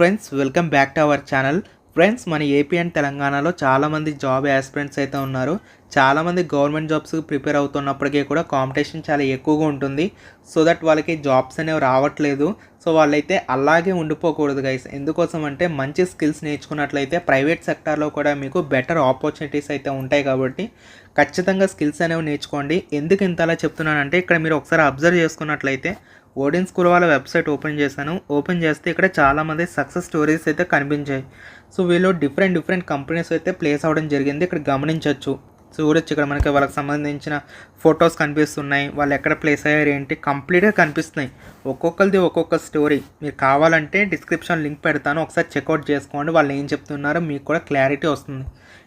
Friends welcome back to our channel. Friends మన AP and తెలంగాణలో చాలామంది జాబ్ యాస్పిరెంట్స్ అయితే ఉన్నారు. చాలామంది గవర్నమెంట్ జాబ్స్ ప్రిపేర్ అవుతున్నప్పటికీ కూడా కాంపిటీషన్ చాలా ఎక్కువగా ఉంటుంది. సో దట్ వాళ్ళకి జాబ్స్ అనేవి రావట్లేదు. సో వాళ్ళైతే అలాగే ఉండిపోకూడదు గైస్ ఎందుకోసం అంటే మంచి స్కిల్స్ నేర్చుకున్నట్లయితే ప్రైవేట్ సెక్టార్లో కూడా మీకు బెటర్ ఆపర్చునిటీస్ అయితే ఉంటాయి కాబట్టి ఖచ్చితంగా స్కిల్స్ అనేవి నేర్చుకోండి. ఎందుకు ఇంతలా చెప్తున్నానంటే ఇక్కడ మీరు ఒకసారి అబ్జర్వ్ చేసుకున్నట్లయితే ఓడిన్ స్కూల్ వాళ్ళ వెబ్సైట్ ఓపెన్ చేశాను. ఓపెన్ చేస్తే ఇక్కడ చాలామంది సక్సెస్ స్టోరీస్ అయితే కనిపించాయి. సో వీళ్ళు డిఫరెంట్ డిఫరెంట్ కంపెనీస్ అయితే ప్లేస్ అవ్వడం జరిగింది. ఇక్కడ గమనించవచ్చు. చూడొచ్చు ఇక్కడ మనకి వాళ్ళకి సంబంధించిన ఫొటోస్ కనిపిస్తున్నాయి. వాళ్ళు ఎక్కడ ప్లేస్ అయ్యారు ఏంటి? కంప్లీట్గా కనిపిస్తున్నాయి. ఒక్కొక్కరిది ఒక్కొక్క స్టోరీ మీరు కావాలంటే డిస్క్రిప్షన్ లింక్ పెడతాను. ఒకసారి చెక్అవుట్ చేసుకోండి. వాళ్ళు ఏం చెప్తున్నారో మీకు కూడా క్లారిటీ వస్తుంది.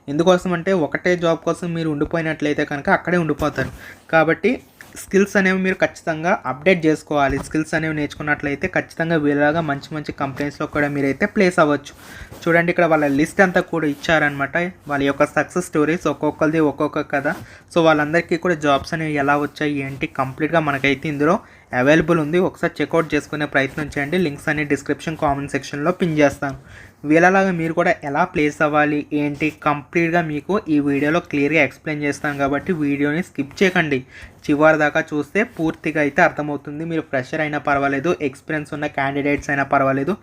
ఎందుకోసం అంటే ఒకటే జాబ్ కోసం మీరు ఉండిపోయినట్లయితే కనుక అక్కడే ఉండిపోతారు. కాబట్టి స్కిల్స్ అనేవి మీరు ఖచ్చితంగా అప్డేట్ చేసుకోవాలి. స్కిల్స్ అనేవి నేర్చుకున్నట్లయితే ఖచ్చితంగా వీళ్ళలాగా మంచి మంచి కంపెనీస్లో కూడా మీరైతే ప్లేస్ అవ్వచ్చు. చూడండి ఇక్కడ వాళ్ళ లిస్ట్ అంతా కూడా ఇచ్చారనమాట వాళ్ళ యొక్క సక్సెస్ స్టోరీస్ ఒక్కొక్కరిది ఒక్కొక్క కథ. సో వాళ్ళందరికీ కూడా జాబ్స్ అనేవి ఎలా వచ్చాయి ఏంటి కంప్లీట్గా మనకైతే ఇందులో అవైలబుల్ ఉంది. ఒకసారి చెక్అవుట్ చేసుకునే ప్రయత్నం చేయండి. లింక్స్ అన్ని డిస్క్రిప్షన్ కామెంట్ సెక్షన్లో పిన్ చేస్తాను. వీళ్ళలాగా మీరు కూడా ఎలా ప్లేస్ అవ్వాలి ఏంటి? కంప్లీట్గా మీకు ఈ వీడియోలో క్లియర్గా ఎక్స్ప్లెయిన్ చేస్తాను కాబట్టి వీడియోని స్కిప్ చేయకండి. చివరి దాకా చూస్తే పూర్తిగా అయితే అర్థమవుతుంది. మీరు ఫ్రెషర్ అయినా పర్వాలేదు ఎక్స్పీరియన్స్ ఉన్న క్యాండిడేట్స్ అయినా పర్వాలేదు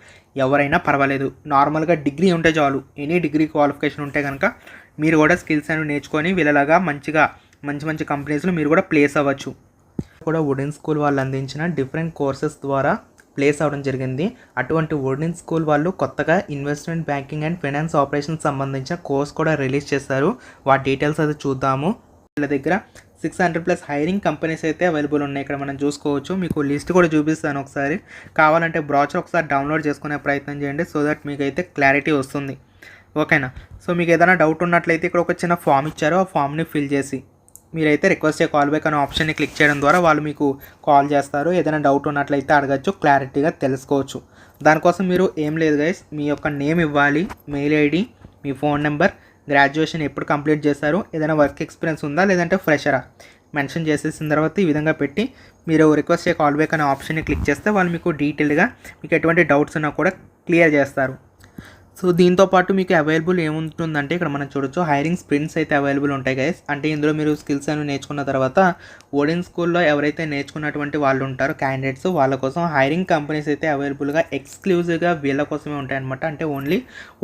ఎవరైనా పర్వాలేదు. నార్మల్గా డిగ్రీ ఉంటే చాలు. ఎనీ డిగ్రీ క్వాలిఫికేషన్ ఉంటే కనుక మీరు కూడా స్కిల్స్ అనేవి నేర్చుకొని వీళ్ళలాగా మంచిగా మంచి మంచి కంపెనీస్లో మీరు కూడా ప్లేస్ అవ్వచ్చు. కూడా వుడెన్ స్కూల్ వాళ్ళు అందించిన డిఫరెంట్ కోర్సెస్ ద్వారా ప్లేస్ అవ్వడం జరిగింది. అటువంటి వుడెన్ స్కూల్ వాళ్ళు కొత్తగా investment banking and finance operation సంబంధించిన కోర్స్ కూడా రిలీజ్ చేశారు. వాటి డీటెయిల్స్ అయితే చూద్దాము. వీళ్ళ దగ్గర six hundred plus hiring companies అయితే అవైలబుల్ ఉన్నాయి. ఇక్కడ మనం చూసుకోవచ్చు. మీకు లిస్ట్ కూడా చూపిస్తాను ఒకసారి. కావాలంటే బ్రాచర్ ఒకసారి డౌన్లోడ్ చేసుకునే ప్రయత్నం చేయండి సో దట్ మీకు అయితే క్లారిటీ వస్తుంది ఓకేనా సో మీకు ఏదైనా డౌట్ ఉన్నట్లయితే ఇక్కడ ఒక చిన్న ఫామ్ ఇచ్చారు. ఆ ఫామ్ని ఫిల్ చేసి మీరైతే రిక్వెస్ట్ కాల్ బ్యాక్ అనే ఆప్షన్ని క్లిక్ చేయడం ద్వారా వాళ్ళు మీకు కాల్ చేస్తారు. ఏదైనా డౌట్ ఉన్నట్లయితే అడగచ్చు క్లారిటీగా తెలుసుకోవచ్చు. దానికోసం మీరు ఏం లేదు గైస్ మీ యొక్క నేమ్ ఇవ్వాలి మెయిల్ ఐడి మీ ఫోన్ నెంబర్ గ్రాడ్యుయేషన్ ఎప్పుడు కంప్లీట్ చేశారు ఏదైనా వర్క్ ఎక్స్పీరియన్స్ ఉందా లేదంటే ఫ్రెషరా మెన్షన్ చేసేసిన తర్వాత ఈ విధంగా పెట్టి మీరు రిక్వెస్ట్ కాల్ బ్యాక్ అనే ఆప్షన్ని క్లిక్ చేస్తే వాళ్ళు మీకు డీటెయిల్గా మీకు ఎటువంటి డౌట్స్ ఉన్నా కూడా క్లియర్ చేస్తారు. సో దీంతో పాటు మీకు అవైలబుల్ ఏముంటుందంటే ఇక్కడ మనం చూడొచ్చు హైరింగ్ స్ప్రింట్స్ అయితే అవైలబుల్ ఉంటాయి గైస్ అంటే ఇందులో మీరు స్కిల్స్ అనేవి నేర్చుకున్న తర్వాత ఓడిన్ స్కూల్లో ఎవరైతే నేర్చుకున్నటువంటి వాళ్ళు ఉంటారో క్యాండిడేట్స్ వాళ్ళ కోసం హైరింగ్ కంపెనీస్ అయితే అవైలబుల్గా ఎక్స్క్లూజివ్గా వీళ్ళ కోసమే ఉంటాయన్నమాట. అంటే ఓన్లీ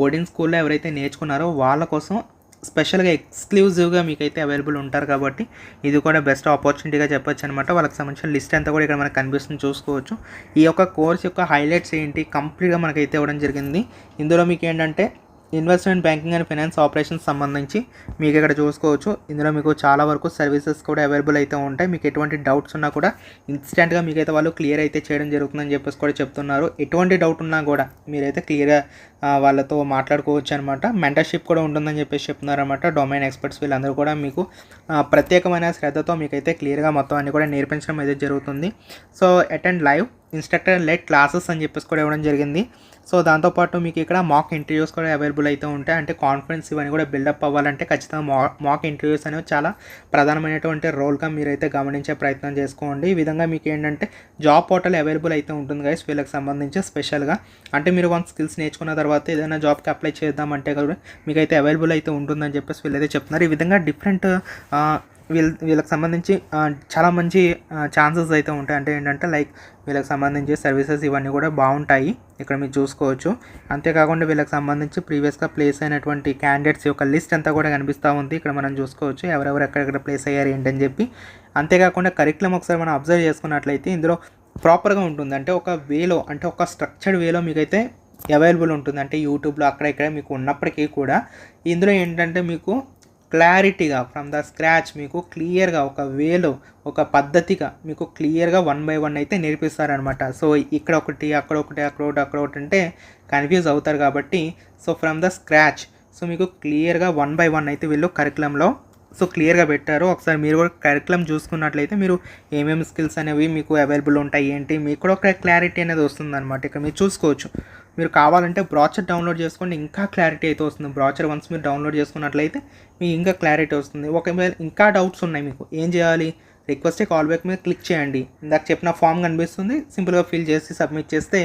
ఓడిన్ స్కూల్లో ఎవరైతే నేర్చుకున్నారో వాళ్ళ కోసం స్పెషల్గా ఎక్స్క్లూజివ్గా మీకైతే అవైలబుల్ ఉంటారు కాబట్టి ఇది కూడా బెస్ట్ ఆపర్చునిటీగా చెప్పొచ్చు అనమాట వాళ్ళకి సంబంధించిన లిస్ట్ అంతా కూడా ఇక్కడ మనకు కనిపిస్తుంది చూసుకోవచ్చు. ఈ యొక్క కోర్స్ యొక్క హైలైట్స్ ఏంటి కంప్లీట్గా మనకైతే ఇవ్వడం జరిగింది. ఇందులో మీకు ఏంటంటే investment banking and finance operations సంబంధించి మీకు ఇక్కడ చూసుకోవచ్చు. ఇందులో మీకు చాలా వరకు సర్వీసెస్ కూడా అవైలబుల్ అయితే ఉంటాయి. మీకు ఎటువంటి డౌట్స్ ఉన్నా కూడా ఇన్స్టెంట్గా మీకైతే వాళ్ళు క్లియర్ అయితే చేయడం జరుగుతుందని చెప్పేసి కూడా చెప్తున్నారు. ఎటువంటి డౌట్ ఉన్నా కూడా మీరైతే క్లియర్గా వాళ్ళతో మాట్లాడుకోవచ్చు అనమాట మెంటర్షిప్ కూడా ఉంటుందని చెప్పేసి చెప్తున్నారనమాట డొమైన్ ఎక్స్పర్ట్స్ వీళ్ళందరూ కూడా మీకు ప్రత్యేకమైన శ్రద్ధతో మీకైతే క్లియర్గా మొత్తం అన్ని కూడా నేర్పించడం అయితే జరుగుతుంది. So attend live. Instructor led classes అని చెప్పేసి కూడా ఇవ్వడం జరిగింది. సో దాంతోపాటు మీకు ఇక్కడ మాక్ ఇంటర్వ్యూస్ కూడా అవైలబుల్ అయితే ఉంటాయి. అంటే కాన్ఫిడెన్స్ ఇవన్నీ కూడా బిల్డప్ అవ్వాలంటే ఖచ్చితంగా మా మాక్ ఇంటర్వ్యూస్ అనేవి చాలా ప్రధానమైనటువంటి రోల్గా మీరైతే గమనించే ప్రయత్నం చేసుకోండి. ఈ విధంగా మీకు ఏంటంటే జాబ్ పోర్టల్ అవైలబుల్ అయితే ఉంటుంది గైస్ వీళ్ళకి సంబంధించి స్పెషల్గా అంటే మీరు వన్ స్కిల్స్ నేర్చుకున్న తర్వాత ఏదైనా జాబ్కి అప్లై చేద్దామంటే కూడా మీకైతే అవైలబుల్ అయితే ఉంటుందని చెప్పేసి వీళ్ళైతే చెప్తున్నారు. ఈ విధంగా డిఫరెంట్ వీళ్ళ వీళ్ళకి సంబంధించి చాలా మంచి ఛాన్సెస్ అయితే ఉంటాయి. అంటే ఏంటంటే లైక్ వీళ్ళకి సంబంధించి సర్వీసెస్ ఇవన్నీ కూడా బాగుంటాయి. ఇక్కడ మీరు చూసుకోవచ్చు. అంతేకాకుండా వీళ్ళకి సంబంధించి ప్రీవియస్గా ప్లేస్ అయినటువంటి క్యాండిడేట్స్ యొక్క లిస్ట్ అంతా కూడా కనిపిస్తూ ఉంది. ఇక్కడ మనం చూసుకోవచ్చు ఎవరెవరు ఎక్కడెక్కడ ప్లేస్ అయ్యారు ఏంటని చెప్పి. అంతేకాకుండా కరిక్యులం ఒకసారి మనం అబ్జర్వ్ చేసుకున్నట్లయితే ఇందులో ప్రాపర్గా ఉంటుంది. అంటే ఒక వేలో అంటే ఒక స్ట్రక్చర్డ్ వేలో మీకైతే అవైలబుల్ ఉంటుంది. అంటే యూట్యూబ్లో అక్కడ ఇక్కడ మీకు ఉన్నప్పటికీ కూడా. ఇందులో ఏంటంటే మీకు క్లారిటీగా ఫ్రమ్ ద స్క్రాచ్ మీకు క్లియర్గా ఒక వేలో ఒక పద్ధతిగా మీకు క్లియర్గా వన్ బై వన్ అయితే నేర్పిస్తారనమాట సో ఇక్కడ ఒకటి అక్కడ ఒకటి అక్కడ ఒకటి అక్కడ ఒకటి అంటే కన్ఫ్యూజ్ అవుతారు కాబట్టి so from the scratch so మీకు క్లియర్గా వన్ బై వన్ అయితే వీళ్ళు కరికులంలో సో క్లియర్గా పెట్టారు. ఒకసారి మీరు కూడా కరికులం చూసుకున్నట్లయితే మీరు ఏమేమి స్కిల్స్ అనేవి మీకు అవైలబుల్ ఉంటాయి ఏంటి మీకు కూడా ఒక క్లారిటీ అనేది వస్తుందన్నమాట. ఇక్కడ మీరు చూసుకోవచ్చు. మీరు కావాలంటే బ్రాచర్ డౌన్లోడ్ చేసుకోండి ఇంకా క్లారిటీ అయితే వస్తుంది. బ్రాచర్ వన్స్ మీరు డౌన్లోడ్ చేసుకున్నట్లయితే మీకు ఇంకా క్లారిటీ వస్తుంది. ఒకవేళ ఇంకా డౌట్స్ ఉన్నాయి మీకు ఏం చేయాలి? రిక్వెస్ట్ కాల్ బ్యాక్ మీద క్లిక్ చేయండి. ఇందాక చెప్పిన ఫామ్ కనిపిస్తుంది. సింపుల్గా ఫిల్ చేసి సబ్మిట్ చేస్తే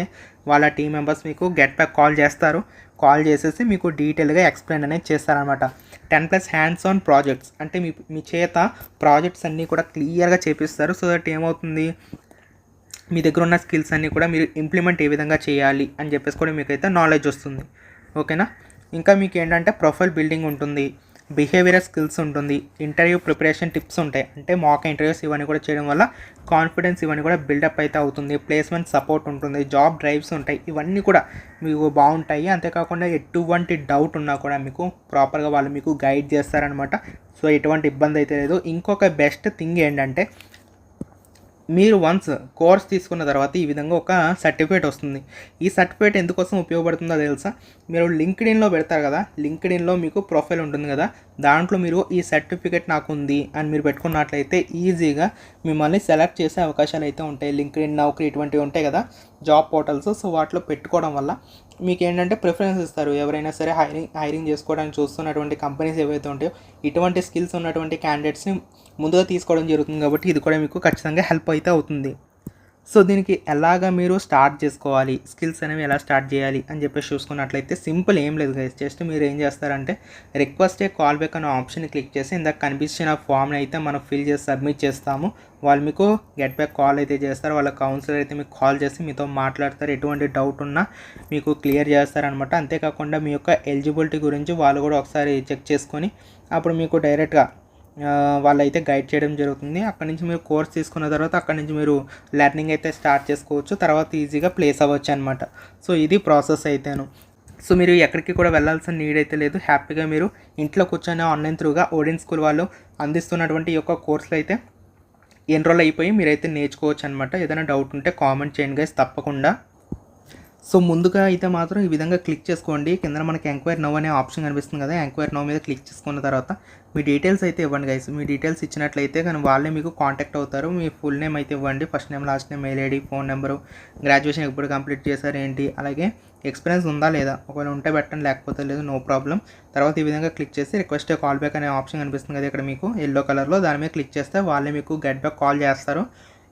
వాళ్ళ టీం మెంబర్స్ మీకు గెట్ బ్యాక్ కాల్ చేస్తారు. కాల్ చేసేసి మీకు డీటెయిల్గా ఎక్స్ప్లెయిన్ అనేది చేస్తారనమాట ten plus hands on projects అంటే మీ మీ చేత ప్రాజెక్ట్స్ అన్నీ కూడా క్లియర్గా చేపిస్తారు. సో దట్ ఏమవుతుంది? మీ దగ్గర ఉన్న స్కిల్స్ అన్నీ కూడా మీరు ఇంప్లిమెంట్ ఏ విధంగా చేయాలి అని చెప్పేసి కూడా మీకైతే నాలెడ్జ్ వస్తుంది. ఓకేనా? ఇంకా మీకు ఏంటంటే ప్రొఫైల్ బిల్డింగ్ ఉంటుంది బిహేవియర్ స్కిల్స్ ఉంటుంది ఇంటర్వ్యూ ప్రిపరేషన్ టిప్స్ ఉంటాయి. అంటే మాక్ ఇంటర్వ్యూస్ ఇవన్నీ కూడా చేయడం వల్ల కాన్ఫిడెన్స్ ఇవన్నీ కూడా బిల్డప్ అయితే అవుతుంది. ప్లేస్మెంట్ సపోర్ట్ ఉంటుంది జాబ్ డ్రైవ్స్ ఉంటాయి. ఇవన్నీ కూడా మీకు బాగుంటాయి. అంతేకాకుండా ఎటువంటి డౌట్ ఉన్నా కూడా మీకు ప్రాపర్గా వాళ్ళు మీకు గైడ్ చేస్తారనమాట సో ఎటువంటి ఇబ్బంది అయితే లేదు. ఇంకొక బెస్ట్ థింగ్ ఏంటంటే మీరు వన్స్ కోర్స్ తీసుకున్న తర్వాత ఈ విధంగా ఒక సర్టిఫికేట్ వస్తుంది. ఈ సర్టిఫికేట్ ఎందుకోసం ఉపయోగపడుతుందో తెలుసా? మీరు లింక్డ్ఇన్లో పెడతారు కదా లింక్డ్ఇన్లో మీకు ప్రొఫైల్ ఉంటుంది కదా దాంట్లో మీరు ఈ సర్టిఫికేట్ నాకు ఉంది అని మీరు పెట్టుకున్నట్లయితే ఈజీగా మిమ్మల్ని సెలెక్ట్ చేసే అవకాశాలు అయితే ఉంటాయి. లింక్డ్ఇన్ నౌకరీ ఇటువంటివి ఉంటాయి కదా జాబ్ పోర్టల్స్. సో వాటిలో పెట్టుకోవడం వల్ల మీకు ఏంటంటే ప్రిఫరెన్స్ ఇస్తారు. ఎవరైనా సరే హైరింగ్ హైరింగ్ చేసుకోవడానికి చూస్తున్నటువంటి కంపెనీస్ ఏవైతే ఉంటాయో ఇటువంటి స్కిల్స్ ఉన్నటువంటి క్యాండిడేట్స్ని ముందుగా తీసుకోవడం జరుగుతుంది కాబట్టి ఇది కూడా మీకు ఖచ్చితంగా హెల్ప్ అయితే అవుతుంది. సో దీనికి ఎలాగ మీరు స్టార్ట్ చేసుకోవాలి స్కిల్స్ అనేవి ఎలా స్టార్ట్ చేయాలి అని చెప్పేసి చూసుకున్నట్లయితే సింపుల్ ఏం లేదు గైస్ జస్ట్ మీరు ఏం చేస్తారంటే రిక్వెస్ట్ ఏ కాల్ బ్యాక్ అనే ఆప్షన్ క్లిక్ చేసి ఇందాక కనిపించిన ఫామ్ని అయితే మనం ఫిల్ చేసి సబ్మిట్ చేస్తాము. వాళ్ళు మీకు గెట్ బ్యాక్ కాల్ అయితే చేస్తారు వాళ్ళ కౌన్సిలర్ అయితే మీకు కాల్ చేసి మీతో మాట్లాడతారు. ఎటువంటి డౌట్ ఉన్నా మీకు క్లియర్ చేస్తారనమాట అంతేకాకుండా మీ యొక్క ఎలిజిబిలిటీ గురించి వాళ్ళు కూడా ఒకసారి చెక్ చేసుకొని అప్పుడు మీకు డైరెక్ట్గా వాళ్ళైతే గైడ్ చేయడం జరుగుతుంది. అక్కడి నుంచి మీరు కోర్స్ తీసుకున్న తర్వాత అక్కడ నుంచి మీరు లెర్నింగ్ అయితే స్టార్ట్ చేసుకోవచ్చు. తర్వాత ఈజీగా ప్లేస్ అవ్వచ్చు అనమాట సో ఇది ప్రాసెస్ అయితేను. సో మీరు ఎక్కడికి కూడా వెళ్ళాల్సిన నీడ్ అయితే లేదు. హ్యాపీగా మీరు ఇంట్లో కూర్చొని ఆన్లైన్ త్రూగా ఓడిన్ స్కూల్ వాళ్ళు అందిస్తున్నటువంటి ఈ యొక్క కోర్సులు అయితే ఎన్రోల్ అయిపోయి మీరైతే నేర్చుకోవచ్చు అనమాట ఏదైనా డౌట్ ఉంటే కామెంట్ చేయండి గైస్ తప్పకుండా. సో ముందుగా అయితే మాత్రం ఈ విధంగా క్లిక్ చేసుకోండి. కింద మనకి ఎంక్వైర్ నో అనే ఆప్షన్ కనిపిస్తుంది కదా ఎంక్వైర్ నో మీద క్లిక్ చేసుకున్న తర్వాత మీ డీటెయిల్స్ అయితే ఇవ్వండి గైస్ మీ డీటెయిల్స్ ఇచ్చినట్లయితే కానీ వాళ్ళే మీకు కాంటాక్ట్ అవుతారు. మీ ఫుల్ నేమ్ అయితే ఇవ్వండి. First name last name mail ID phone number graduation ఎప్పుడు కంప్లీట్ చేశారు ఏంటి అలాగే ఎక్స్పీరియన్స్ ఉందా లేదా ఒకవేళ ఉంటే పెట్టండి లేకపోతే లేదు నో ప్రాబ్లం. తర్వాత ఈ విధంగా క్లిక్ చేసి రిక్వెస్ట్ కాల్ బ్యాక్ అనే ఆప్షన్ కనిపిస్తుంది కదా ఇక్కడ మీకు ఎల్లో కలర్లో దాని మీద క్లిక్ చేస్తే వాళ్ళే మీకు గెట్ బ్యాక్ కాల్ చేస్తారు.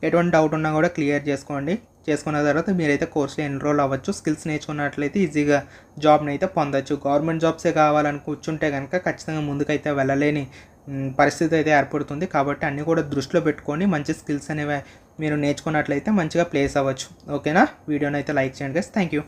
ఎటువంటి డౌట్ ఉన్నా కూడా క్లియర్ చేసుకోండి. చేసుకున్న తర్వాత మీరైతే కోర్సులో ఎన్రోల్ అవ్వచ్చు. స్కిల్స్ నేర్చుకున్నట్లయితే ఈజీగా జాబ్ని అయితే పొందొచ్చు. గవర్నమెంట్ జాబ్సే కావాలని కూర్చుంటే కనుక ఖచ్చితంగా ముందుకైతే వెళ్ళలేని పరిస్థితి అయితే ఏర్పడుతుంది. కాబట్టి అన్నీ కూడా దృష్టిలో పెట్టుకొని మంచి స్కిల్స్ అనేవి మీరు నేర్చుకున్నట్లయితే మంచిగా ప్లేస్ అవ్వచ్చు. ఓకేనా వీడియోని అయితే లైక్ చేయండి గైస్ థ్యాంక్ యూ